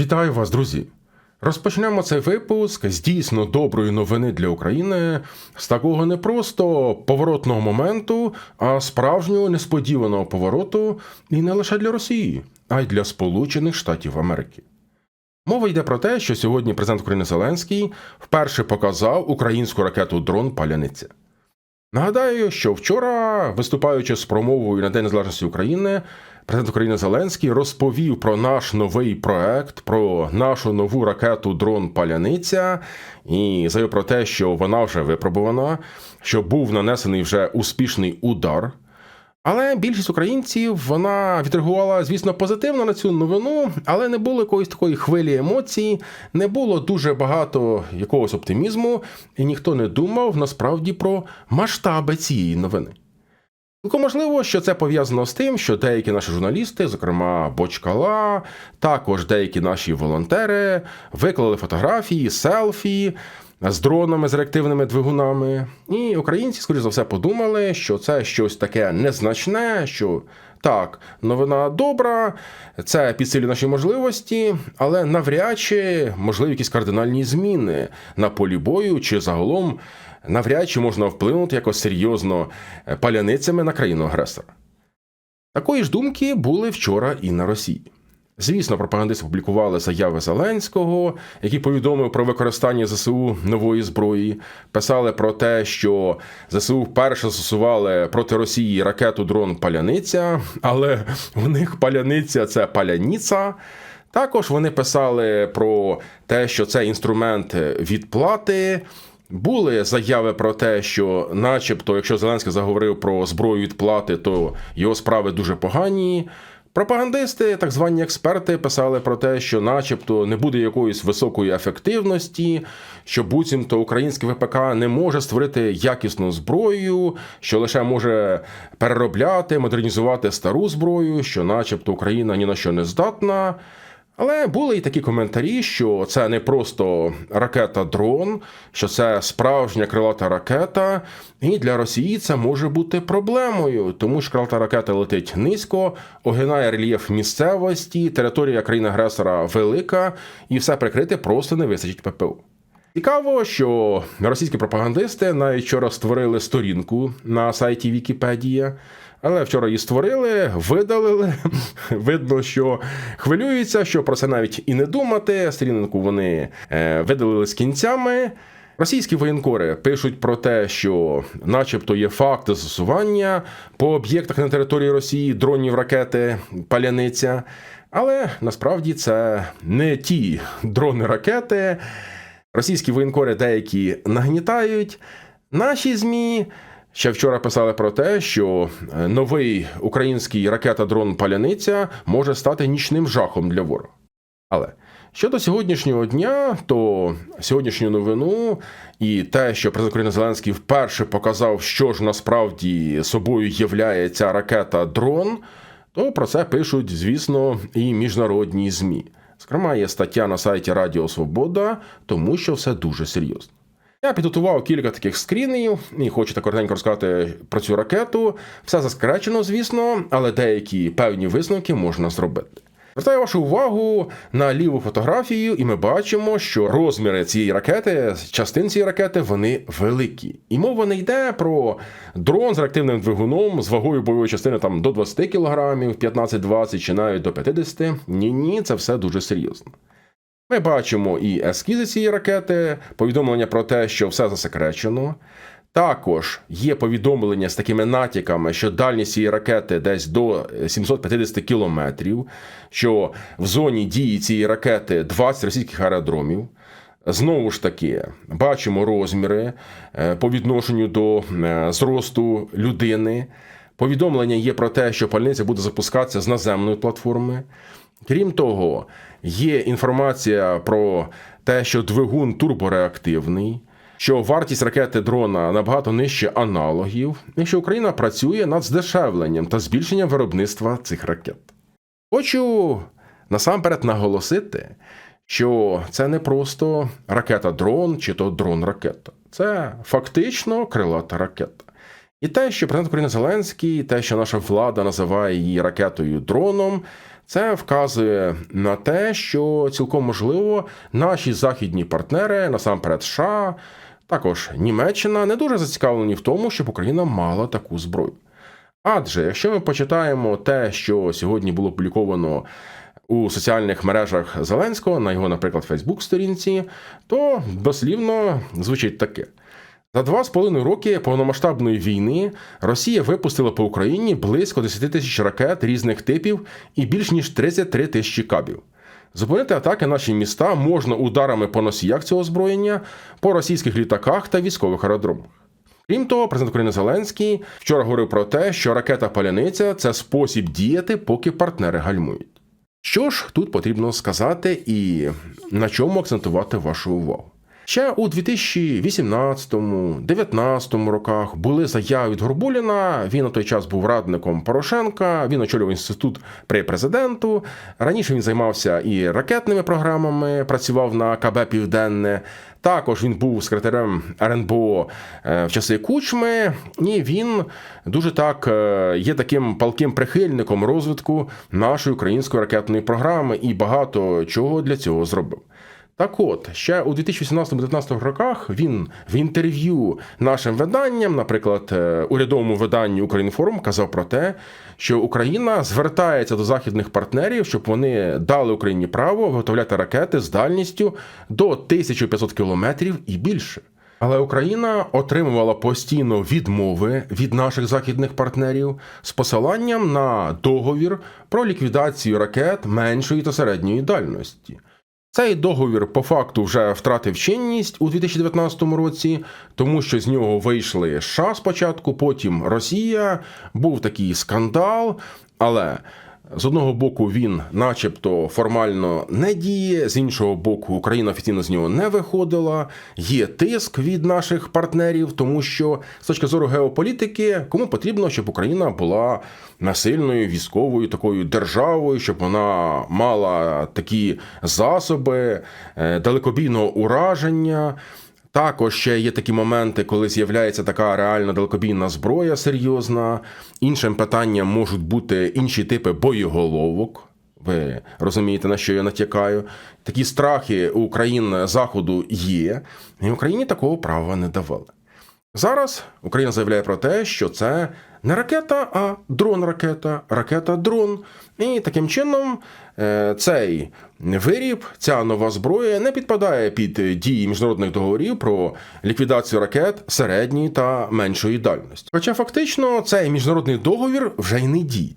Вітаю вас, друзі! Розпочнемо цей випуск з дійсно доброї новини для України, з такого не просто поворотного моменту, а справжнього несподіваного повороту і не лише для Росії, а й для Сполучених Штатів Америки. Мова йде про те, що сьогодні президент України Зеленський вперше показав українську ракету дрон Паляниця. Нагадаю, що вчора, виступаючи з промовою на День Незалежності України, президент України Зеленський розповів про наш новий проект, про нашу нову ракету дрон Паляниця і заявив про те, що вона вже випробувана, що був нанесений вже успішний удар. Але більшість українців вона відреагувала, звісно, позитивно на цю новину, але не було якоїсь такої хвилі емоцій, не було дуже багато якогось оптимізму, і ніхто не думав насправді про масштаби цієї новини. Цілком можливо, що це пов'язано з тим, що деякі наші журналісти, зокрема Бочкала, також деякі наші волонтери, виклали фотографії, селфі з дронами з реактивними двигунами. І українці, скоріш за все, подумали, що це щось таке незначне, що так, новина добра, це підсилює наші можливості, але навряд чи можливі якісь кардинальні зміни на полі бою чи загалом навряд чи можна вплинути якось серйозно паляницями на країну агресора. Такої ж думки були вчора і на Росії. Звісно, пропагандисти публікували заяви Зеленського, який повідомив про використання ЗСУ нової зброї. Писали про те, що ЗСУ вперше застосували проти Росії ракету дрон Паляниця, але в них паляниця це паляніца. Також вони писали про те, що це інструмент відплати. Були заяви про те, що, начебто, якщо Зеленський заговорив про зброю відплати, то його справи дуже погані. Пропагандисти, так звані експерти, писали про те, що, начебто, не буде якоїсь високої ефективності, що буцімто українське ВПК не може створити якісну зброю, що лише може переробляти, модернізувати стару зброю, що, начебто, Україна ні на що не здатна. Але були і такі коментарі, що це не просто ракета-дрон, що це справжня крилата ракета, і для Росії це може бути проблемою, тому що крилата ракета летить низько, огинає рельєф місцевості, територія країни-агресора велика, і все прикрити просто не вистачить ППУ. Цікаво, що російські пропагандисти навіть вчора створили сторінку на сайті Вікіпедія. Але вчора її створили, видалили. Видно, що хвилюються, що про це навіть і не думати. Сторінку вони е, видалили з кінцями. Російські воєнкори пишуть про те, що, начебто, є факти застосування по об'єктах на території Росії дронів ракети Паляниця. Але насправді це не ті дрони-ракети. Російські воєнкори деякі нагнітають. Наші ЗМІ. Ще вчора писали про те, що е, новий український ракета-дрон Паляниця може стати нічним жахом для ворога. Але щодо сьогоднішнього дня, то сьогоднішню новину і те, що президент України Зеленський вперше показав, що ж насправді собою являє ця ракета-дрон, то про це пишуть, звісно, і міжнародні ЗМІ. Зокрема, є стаття на сайті Радіо Свобода, тому що все дуже серйозно. Я підготував кілька таких скрінів і хочу так коротенько розказати про цю ракету. Все заскречено, звісно, але деякі певні висновки можна зробити. Звертаю вашу увагу на ліву фотографію, і ми бачимо, що розміри цієї ракети, частин цієї ракети, вони великі. І мова не йде про дрон з реактивним двигуном з вагою бойової частини там до 20 кг, 15-20 чи навіть до 50. Ні, ні, це все дуже серйозно. Ми бачимо і ескізи цієї ракети, повідомлення про те, що все засекречено. Також є повідомлення з такими натяками, що дальність цієї ракети десь до 750 кілометрів, що в зоні дії цієї ракети 20 російських аеродромів. Знову ж таки, бачимо розміри е, по відношенню до е, зросту людини. Повідомлення є про те, що пальниця буде запускатися з наземної платформи. Крім того, є інформація про те, що двигун турбореактивний, що вартість ракети дрона набагато нижче аналогів, і що Україна працює над здешевленням та збільшенням виробництва цих ракет. Хочу насамперед наголосити, що це не просто ракета-дрон чи то дрон-ракета, це фактично крилата ракета. І те, що президент України Зеленський, те, що наша влада називає її ракетою дроном, Це вказує на те, що цілком можливо наші західні партнери, насамперед США, також Німеччина, не дуже зацікавлені в тому, щоб Україна мала таку зброю. Адже якщо ми почитаємо те, що сьогодні було опубліковано у соціальних мережах Зеленського, на його, наприклад, Фейсбук-сторінці, то дослівно звучить таке. За два з половиною роки повномасштабної війни Росія випустила по Україні близько 10 тисяч ракет різних типів і більш ніж 33 тисячі кабів. Зупинити атаки наші міста можна ударами по носіях цього озброєння, по російських літаках та військових аеродромах. Крім того, президент України Зеленський вчора говорив про те, що ракета Паляниця це спосіб діяти, поки партнери гальмують. Що ж тут потрібно сказати і на чому акцентувати вашу увагу? Ще у 2018-2019 роках були заяви від Горбуліна. Він на той час був радником Порошенка. Він очолював інститут при президенту. Раніше він займався і ракетними програмами, працював на КБ Південне. Також він був секретарем РНБО е, в часи Кучми, і він дуже так е, є таким палким прихильником розвитку нашої української ракетної програми і багато чого для цього зробив. Так от, ще у 2018-2019 роках він в інтерв'ю нашим виданням, наприклад, е, урядовому виданню Українформ, казав про те, що Україна звертається до західних партнерів, щоб вони дали Україні право виготовляти ракети з дальністю до 1500 кілометрів і більше. Але Україна отримувала постійно відмови від наших західних партнерів з посиланням на договір про ліквідацію ракет меншої та середньої дальності. Цей договір по факту вже втратив чинність у 2019 році, тому що з нього вийшли США спочатку, потім Росія. Був такий скандал, але з одного боку він, начебто, формально не діє, з іншого боку, Україна офіційно з нього не виходила. Є тиск від наших партнерів, тому що з точки зору геополітики, кому потрібно, щоб Україна була насильною військовою такою державою, щоб вона мала такі засоби е, далекобійного ураження. Також ще є такі моменти, коли з'являється така реальна далекобійна зброя серйозна. Іншим питанням можуть бути інші типи боєголовок. Ви розумієте, на що я натякаю? Такі страхи у країн Заходу є, і Україні такого права не давали. Зараз Україна заявляє про те, що це не ракета, а дрон-ракета, ракета-дрон. І таким чином е, цей виріб, ця нова зброя не підпадає під дії міжнародних договорів про ліквідацію ракет середньої та меншої дальності. Хоча фактично цей міжнародний договір вже й не діє.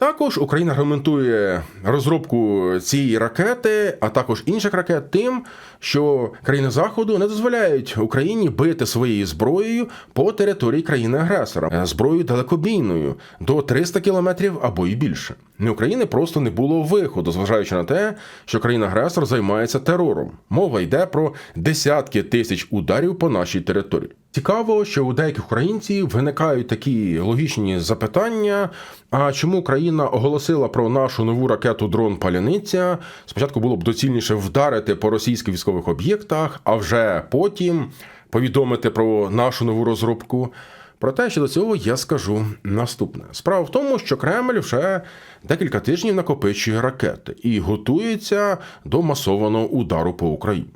Також Україна аргументує розробку цієї ракети, а також інших ракет, тим, що країни Заходу не дозволяють Україні бити своєю зброєю по території країни-агресора, зброєю далекобійною до 300 кілометрів або й більше. Не України просто не було виходу, зважаючи на те, що країна-агресор займається терором. Мова йде про десятки тисяч ударів по нашій території. Цікаво, що у деяких українців виникають такі логічні запитання. А чому країна оголосила про нашу нову ракету дрон Паляниця? Спочатку було б доцільніше вдарити по російських військових об'єктах, а вже потім повідомити про нашу нову розробку. Проте щодо цього я скажу наступне: справа в тому, що Кремль вже декілька тижнів накопичує ракети і готується до масованого удару по Україні.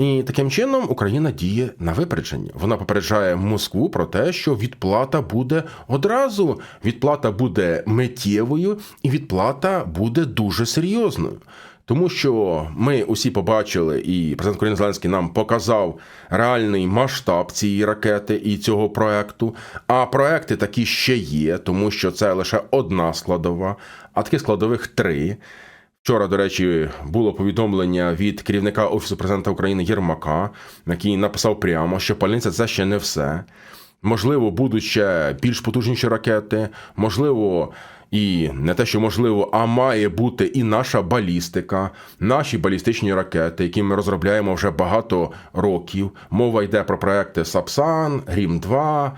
І таким чином Україна діє на випередження. Вона попереджає Москву про те, що відплата буде одразу, відплата буде миттєвою, і відплата буде дуже серйозною. Тому що ми усі побачили, і президент України Зеленський нам показав реальний масштаб цієї ракети і цього проекту. А проекти такі ще є, тому що це лише одна складова, а таких складових три. Вчора, до речі, було повідомлення від керівника Офісу президента України Єрмака, який написав прямо, що пальниця це ще не все. Можливо, будуть ще більш потужніші ракети, можливо, і не те, що можливо, а має бути і наша балістика, наші балістичні ракети, які ми розробляємо вже багато років. Мова йде про проекти Сапсан, Грім 2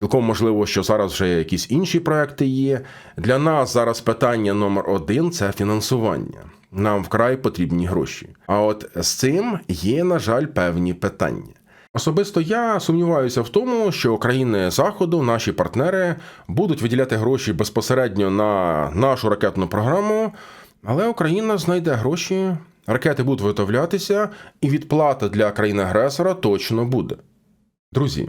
Цілком можливо, що зараз вже якісь інші проекти є. Для нас зараз питання номер один це фінансування. Нам вкрай потрібні гроші. А от з цим є, на жаль, певні питання. Особисто я сумніваюся в тому, що країни Заходу, наші партнери, будуть виділяти гроші безпосередньо на нашу ракетну програму, але Україна знайде гроші, ракети будуть виготовлятися, і відплата для країни-агресора точно буде. Друзі,